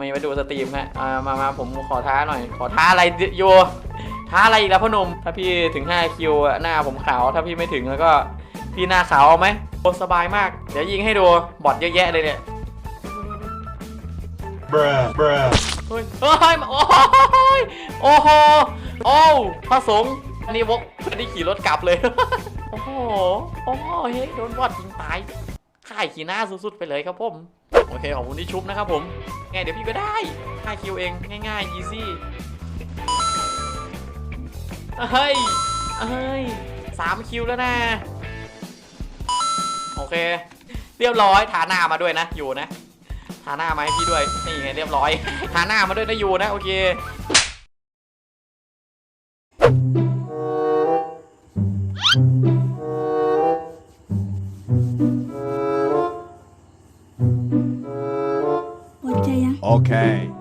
ไม่ไปดูสตรีมฮะมามาผมขอท้าหน่อย ขอท้าอะไรโย ท้าอะไรอีกแล้วพ่อหนุ่ม ถ้าพี่ถึง5คิวอะหน้าผมขาว ถ้าพี่ไม่ถึงแล้วก็พี่หน้าขาวเอาไหมโอ้สบายมาก เดี๋ยวยิงให้ดู บอทเยอะแยะเลยเนี่ย Bruh, bruh. เฮ้ยโอ้ยโอ้โห โอ้พระสงฆ์อันนี้วกอันนี้ขี่รถกลับเลย โอ้โห โอ้โหเฮ้ยโดนบอดยิงตายข่ายขี่หน้าสุดๆไปเลยครับผม โอเคขอบคุณที่ชุบนะครับผมไงเดี๋ยวพี่ก็ได้5คิวเองง่ายๆ easy เฮ้ยเฮ้ยสามคิวแล้วนะโอเค เรียบร้อยทาหน้ามาด้วยนะอยู่นะทาหน้ามาให้พี่ด้วยนี่ไงเรียบร้อยทาหน้ามาด้วยนะอยู่นะโอเคหม Okay.